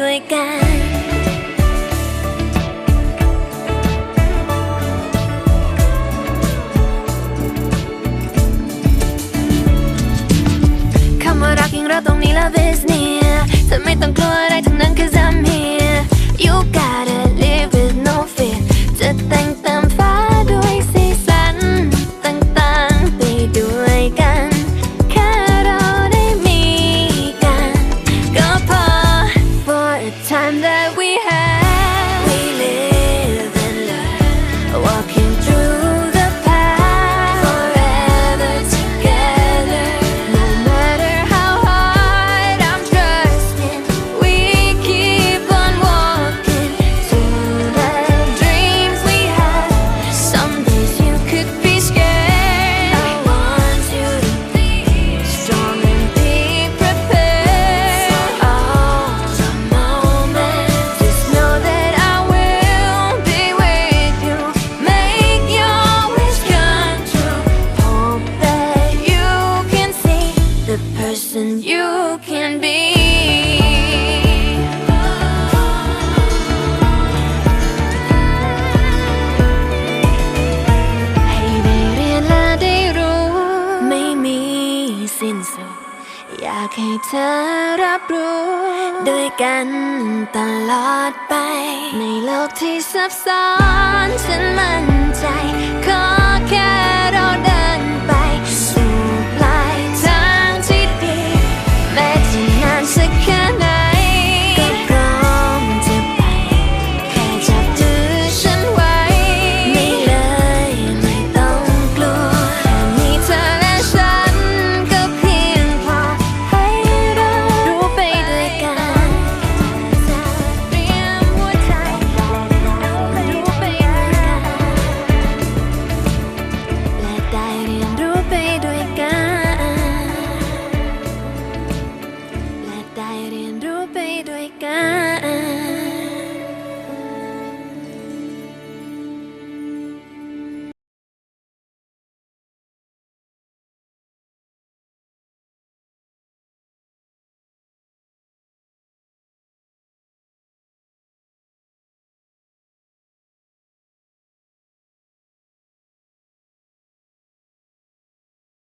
ด้วยกันคำว่ารักยิ่งเราตรงนี้ละ business เธอไม่ต้องกลัวอะไรทั้งนั้น cause I'm here you got person you can be. So, อยากให้เธอรับรู้ ด้วยกันตลอดไป ในโลกที่ซับซ้อนฉันมัน 29 seconds. kan